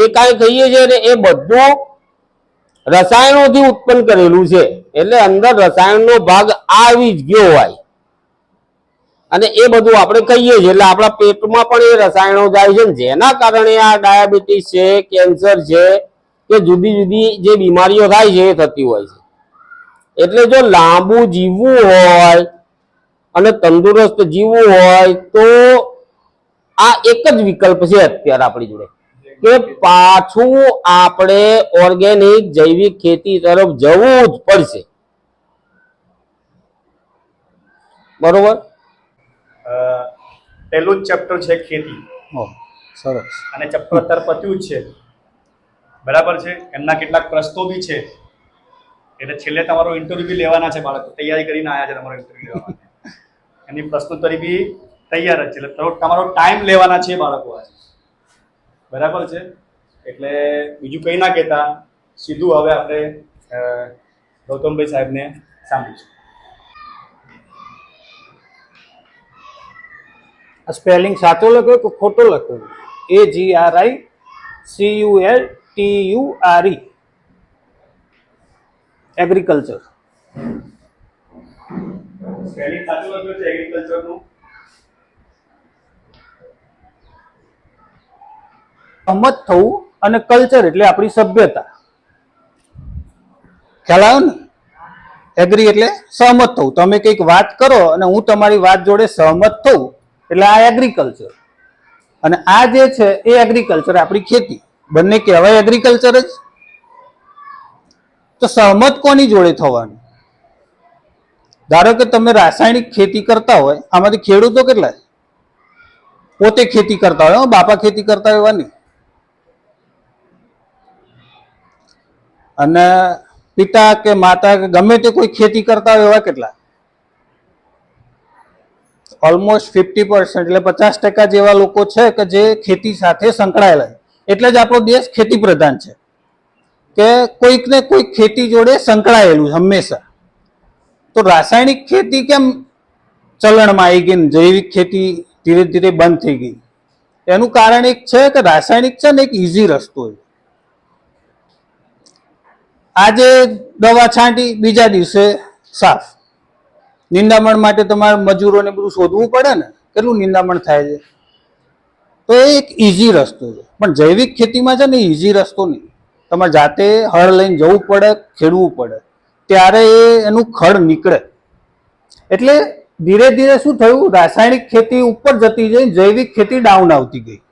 એ કાંઈ કહીએ છીએ ને, એ બધું રસાયણોથી ઉત્પન્ન કરેલું છે. એટલે અંદર રસાયણનો ભાગ આવી જ ગયો હોય. અને એ બધું આપણે કહીએ છીએ. એટલે આપણા પેટમાં પણ એ રસાયણો જાય છે જેના કારણે આ ડાયાબિટીસ છે, કેન્સર છે, કે જુદી જુદી જે બીમારીઓ થાય છે, એ થતી હોય છે. એટલે જો લાંબુ જીવવું હોય અને તંદુરસ્ત જીવવું હોય, તો આ એક જ વિકલ્પ છે અત્યારે આપણી જોડે. કે પાછું આપણે ઓર્ગેનિક જૈવિક ખેતી તરફ જવું જ પડશે. બરોબર? અ, પહેલું જ ચેપ્ટર છે ખેતી. સરસ. અને ચેપ્ટર અત્યારે પત્યું જ છે. બરાબર છે? એમના કેટલાક પ્રશ્નો બી છે. એટલે છેલ્લે તમારો ઇન્ટરવ્યુ બી લેવાના છે બાળકો. તૈયારી કરીને આવ્યા છે તમારો ઇન્ટરવ્યુ લેવા એની પ્રશ્નોત્તરી બી તૈયાર જ છે. એટલે તમારો ટાઈમ લેવાના છે બાળકો આજે. બરાબર છે? એટલે બીજું કંઈ ના કહેતા. સીધું હવે આપણે ગૌતમભાઈ સાહેબને સાંભળીશું. આ સ્પેલિંગ સાચો લખ્યો કે ખોટો લખ્યો A G R I C U L T U R E agriculture spelling સાચું લખ્યું છે એગ્રીકલ્ચરનું સહમત થવું અને કલ્ચર એટલે આપણી સભ્યતા. ખ્યાલ આવ્યો ને? એગ્રી એટલે સહમત થવું. તમે કંઈક વાત કરો અને હું તમારી વાત જોડે સહમત થવું. એટલે આ એગ્રીકલ્ચર અને આ જે છે એ એગ્રીકલ્ચર આપણી ખેતી. બંને કહેવાય એગ્રીકલ્ચર જ. તો સહમત કોની જોડે થવાનું? ધારો કે તમે રાસાયણિક ખેતી કરતા હોય, આમાંથી ખેડૂતો કેટલા પોતે ખેતી કરતા હોય, બાપા ખેતી કરતા હોય એવા નહીં. અને પિતા કે માતા કે ગમે તે કોઈ ખેતી કરતા હોય એવા કેટલા? ઓલમોસ્ટ ફિફ્ટી પર્સન્ટ એટલે પચાસ ટકા જેવા લોકો છે કે જે ખેતી સાથે સંકળાયેલા એટલે જ આપણો દેશ ખેતી પ્રધાન છે. કે કોઈક ને કોઈક ખેતી જોડે સંકળાયેલું હંમેશા. તો રાસાયણિક ખેતી કેમ ચલણમાં આવી ગઈ જૈવિક ખેતી ધીરે ધીરે બંધ થઈ ગઈ? એનું કારણ એક છે કે રાસાયણિક છે ને એક ઇઝી રસ્તો છે. આજે દવા છાંટી બીજા દિવસે સાફ. નિંદામણ માટે તમારે મજૂરોને બધું શોધવું પડે ને, કેટલું નિંદામણ થાય છે? તો એ એક ઇઝી રસ્તો છે. પણ જૈવિક ખેતીમાં છે ને ઇઝી રસ્તો નહીં. તમારે જાતે હળ લઈને જવું પડે, ખેડવું પડે. ત્યારે એ એનું ખડ નીકળે. એટલે ધીરે ધીરે શું થયું? રાસાયણિક ખેતી ઉપર જતી જઈ જૈવિક ખેતી ડાઉન આવતી ગઈ.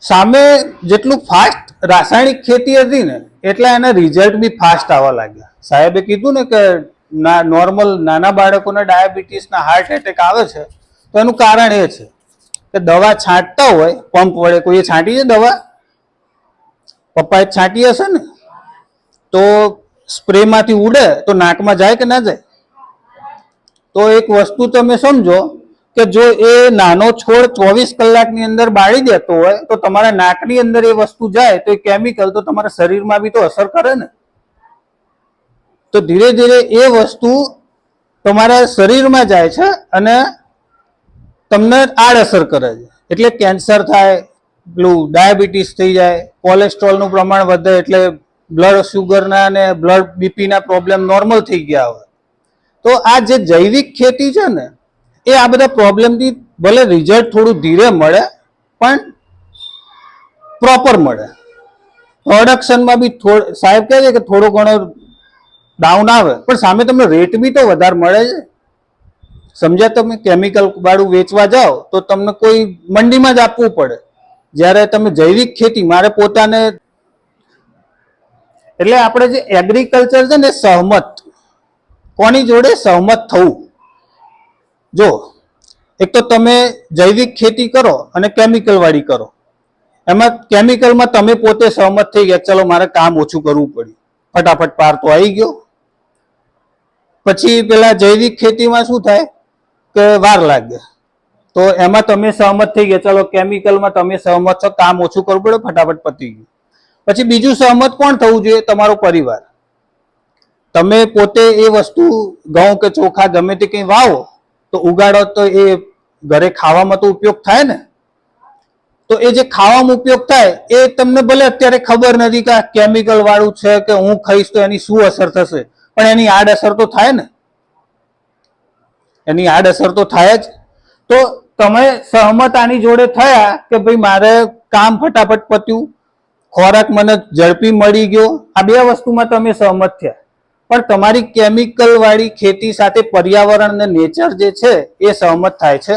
સામે જેટલું ફાસ્ટ રાસાયણિક ખેતી હતી ને એટલા એના રિઝલ્ટ બી ફાસ્ટ આવવા લાગ્યા. સાહેબે કીધું ને કે ના નોર્મલ નાના બાળકોને ડાયાબિટીસના હાર્ટ એટેક આવે છે, તો એનું કારણ એ છે કે દવા છાંટતા હોય પંપ વડે કોઈએ છાંટી છે દવા? પપ્પાએ છાંટી હશે ને? તો સ્પ્રેમાંથી ઉડે, તો નાકમાં જાય કે ના જાય? તો એક વસ્તુ તમે સમજો કે જો એ નાનો છોડ ચોવીસ કલાકની અંદર બાળી દેતો હોય, તો તમારા નાકની અંદર એ વસ્તુ જાય, તો એ કેમિકલ તો તમારા શરીરમાં બી તો અસર કરે ને. તો ધીરે ધીરે એ વસ્તુ તમારા શરીરમાં જાય છે અને તમને આડઅસર કરે છે. એટલે કેન્સર થાય પેલું ડાયાબિટીસ થઈ જાય, કોલેસ્ટ્રોલનું પ્રમાણ વધે, એટલે બ્લડ શુગરના અને બ્લડ બીપીના પ્રોબ્લેમ નોર્મલ થઈ ગયા હોય. તો આ જે જૈવિક ખેતી છે ને એ આ બધા પ્રોબ્લેમથી ભલે રિઝલ્ટ થોડું ધીરે મળે, પણ પ્રોપર મળે. પ્રોડક્શનમાં બી થોડ, સાહેબ કહે છે કે થોડો ઘણો ડાઉન આવે, પણ સામે તમને રેટ બી તો વધારે મળે છે. સમજ્યા તમે કેમિકલ વાળું વેચવા જાઓ, તો તમને કોઈ મંડીમાં જ આપવું પડે. જ્યારે તમે જૈવિક ખેતી, મારે પોતાને એટલે આપણે જે એગ્રીકલ્ચર છે ને, સહમત. કોની જોડે સહમત થવું? જો, એક તો તમે જૈવિક ખેતી કરો અને કેમિકલ વાળી કરો. એમાં કેમિકલમાં તમે પોતે સહમત થઈ ગયા ચલો મારે કામ ઓછું કરવું પડ્યું. ફટાફટ પાર તો આવી ગયો. પછી પેલા જૈવિક ખેતીમાં શું થાય કે વાર લાગે. તો એમાં તમે સહમત થઈ ગયા, ચલો કેમિકલમાં તમે સહમત છો, કામ ઓછું કરવું પડે, ફટાફટ પતી ગયું. પછી બીજું સહમત કોણ થવું જોઈએ? તમારો પરિવાર. તમે પોતે એ વસ્તુ ઘઉં કે ચોખા ગમે તે કંઈ વાવો તો ઉગાડો તો એ ઘરે ખાવામાં તો ઉપયોગ થાય ને? તો એ જે ખાવામાં ઉપયોગ થાય, એ તમને ભલે અત્યારે ખબર નથી કે આ કેમિકલ વાળું છે કે હું ખાઈશ તો એની શું અસર થશે? પણ એની આડઅસર તો થાય ને? એની આડઅસર તો થાય જ. તો તમે સહમત આની જોડે થયા કે ભાઈ મારે કામ ફટાફટ પત્યું, ખોરાક મને ઝડપી મળી ગયો. આ બે વસ્તુમાં તમે સહમત થયા. પણ તમારી કેમિકલ વાળી ખેતી સાથે પર્યાવરણ ને નેચર જે છે, એ સહમત થાય છે.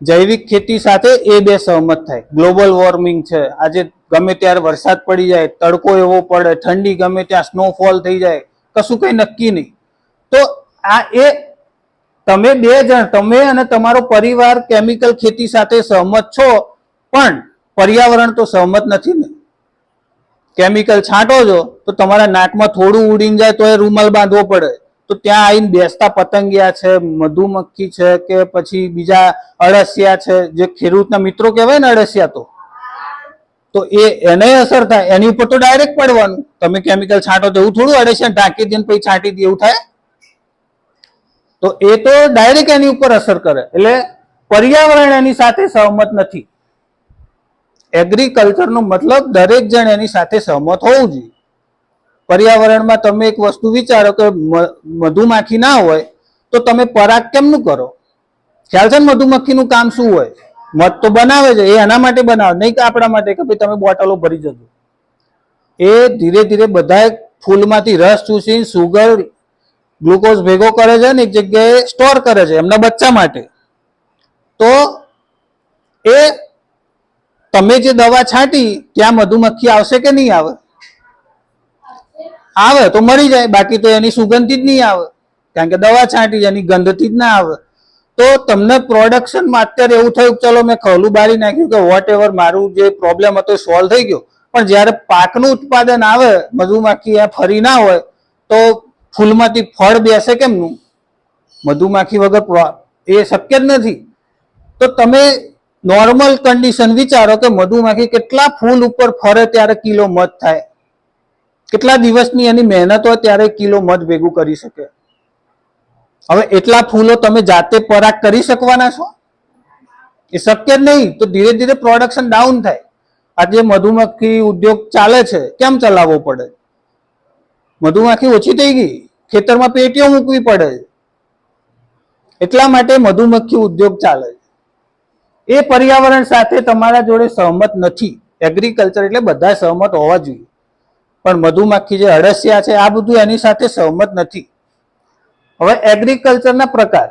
જૈવિક ખેતી સાથે એ બે સહમત થાય. ગ્લોબલ વોર્મિંગ છે. આજે ગમે ત્યારે વરસાદ પડી જાય, તડકો એવો પડે, ઠંડી ગમે ત્યાં સ્નોફોલ થઈ જાય, કશું કઈ નક્કી નહીં. તો આ એ તમે બે જણ, તમે અને તમારો પરિવાર કેમિકલ ખેતી સાથે સહમત છો, પણ પર્યાવરણ તો સહમત નથી ને. કેમિકલ છાંટો છો, તો તમારા નાકમાં થોડું ઉડીને જાય તો એ રૂમાલ બાંધવો પડે. તો ત્યાં આવીને બેસતા પતંગિયા છે, મધુમક્ખી છે, કે પછી બીજા અળસિયા છે, જે ખેડૂતના મિત્રો કહેવાય ને અળસિયા તો. તો એ એને અસર થાય, એની ઉપર તો ડાયરેક્ટ પડવાનું. તમે કેમિકલ છાંટો તો એવું થોડું અળસિયા ઢાંકી દઈને પછી છાંટી દે, એવું થાય? તો એ તો ડાયરેક્ટ એની ઉપર અસર કરે. એટલે પર્યાવરણ એની સાથે સહમત નથી. એગ્રીકલ્ચરનો મતલબ દરેક જણ એની સાથે સહમત હોવું જોઈએ. પર્યાવરણમાં તમે એક વસ્તુ વિચારો કે મધુમાખી ના હોય, તો તમે પરાગ કેમનું કરો? ખ્યાલ છે ને મધુમક્ખીનું કામ શું હોય? મધ તો બનાવે છે, એ એના માટે બનાવે, નહીં કે આપણા માટે, કે ભાઈ તમે બોટલો ભરી જજો. એ ધીરે ધીરે બધા ફૂલમાંથી રસ ચૂસી સુગર ગ્લુકોઝ ભેગો કરે છે ને એક જગ્યાએ સ્ટોર કરે છે એમના બચ્ચા માટે. તો એ તમે જે દવા છાંટી, ત્યાં મધુમક્ખી આવશે કે નહીં આવે? આવે તો મરી જાય, બાકી તો એની સુગંધથી જ નહીં આવે. કારણ કે દવા છાંટી, એની ગંધથી જ ના આવે. તો તમને પ્રોડક્શનમાં અત્યારે એવું થયું ચલો મેં ખલું બારી નાખ્યું કે વોટ એવર મારું જે પ્રોબ્લેમ હતો સોલ્વ થઈ ગયો. પણ જ્યારે પાકનું ઉત્પાદન આવે મધુમાખી એ ફરી ના હોય, તો ફૂલમાંથી ફળ બેસે કેમનું? મધુમાખી વગર એ શક્ય જ નથી. તો તમે નોર્મલ કન્ડિશન વિચારો કે મધુમાખી કેટલા ફૂલ ઉપર ફરે ત્યારે કિલો મધ થાય. કેટલા દિવસની એની મહેનત હોય ત્યારે કિલો મધ ભેગું કરી શકે. હવે એટલા ફૂલો તમે જાતે પરાગ કરી શકવાના છો? એ શક્ય નહીં. તો ધીરે ધીરે પ્રોડક્શન ડાઉન થાય. આજે મધુમક્ખી ઉદ્યોગ ચાલે છે. કેમ ચલાવવો પડે? મધુમાખી ઓછી થઈ ગઈ. ખેતરમાં પેટીઓ મૂકવી પડે. એટલા માટે મધુમક્ખી ઉદ્યોગ ચાલે છે. એ પર્યાવરણ સાથે તમારા જોડે સહમત નથી. એગ્રીકલ્ચર એટલે બધા સહમત હોવા જોઈએ. પણ મધુમાખી જે અળસિયા છે, આ બધું એની સાથે સહમત નથી. હવે એગ્રીકલ્ચરના પ્રકાર.